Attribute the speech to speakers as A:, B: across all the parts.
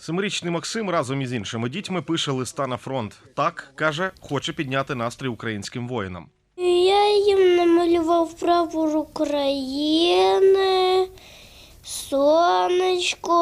A: Семирічний Максим разом із іншими дітьми пише листа на фронт. Так каже, хоче підняти настрій українським воїнам.
B: Я їм намалював прапор України, сонечко,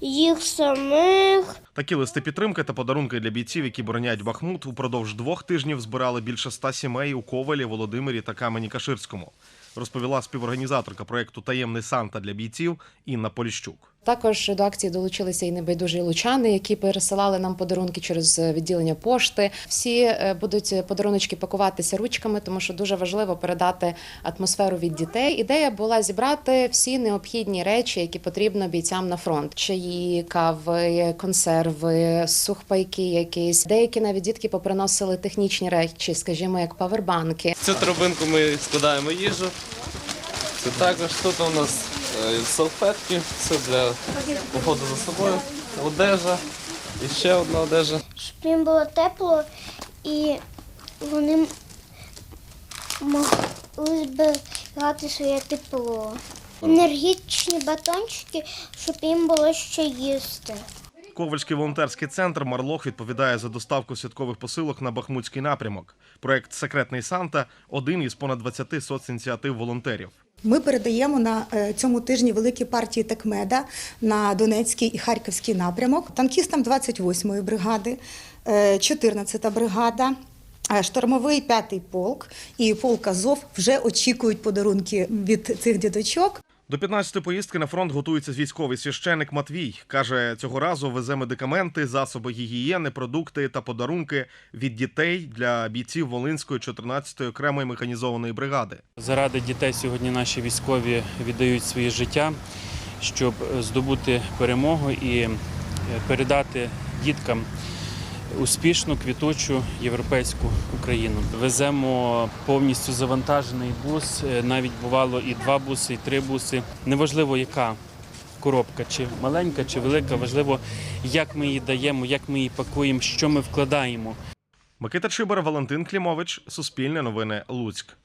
B: їх самих.
A: Такі листи підтримки та подарунки для бійців, які бороняють Бахмут, упродовж двох тижнів збирали більше ста сімей у Ковелі, Володимирі та Камені Каширському. Розповіла співорганізаторка проєкту Таємний Санта для бійців Інна Поліщук.
C: Також до акції долучилися і небайдужі лучани, які пересилали нам подарунки через відділення пошти. Всі е, будуть подаруночки пакуватися ручками, тому що дуже важливо передати атмосферу від дітей. Ідея була зібрати всі необхідні речі, які потрібно бійцям на фронт: чаї, кави, консерви, сухпайки, якісь деякі навіть дітки поприносили технічні речі, скажімо, як павербанки.
D: Цю торбинку ми складаємо їжу. Це також тут у нас е, салфетки, це для походу за собою, одежа і ще одна одежа.
B: щоб їм було тепло і вони могли зберігати своє тепло. Енергічні батончики, щоб їм було що їсти.
A: Ковальський волонтерський центр Марлох відповідає за доставку святкових посилок на Бахмутський напрямок. Проект Секретний Санта один із понад 20 соцініціатив волонтерів.
E: Ми передаємо на е, цьому тижні великі партії такмеда на Донецький і Харківський напрямок. Танкістам 28-ї бригади, е, 14-та бригада. е, Штурмовий п'ятий полк і полк Азов вже очікують подарунки від цих діточок.
A: До 15-ї поїздки на фронт готується військовий священик Матвій. Каже, цього разу везе медикаменти, засоби гігієни, продукти та подарунки від дітей для бійців Волинської 14-ї окремої механізованої бригади.
F: Заради дітей сьогодні наші військові віддають своє життя, щоб здобути перемогу і е, передати діткам успішну квітучу європейську Україну. Веземо повністю завантажений бус. е, Навіть бувало і два буси, і три буси. Неважливо, яка коробка, чи маленька, чи велика, важливо, як ми її даємо, як ми її пакуємо, що ми вкладаємо.
A: Микита Чибер, Валентин Клімович, Суспільне новини, Луцьк.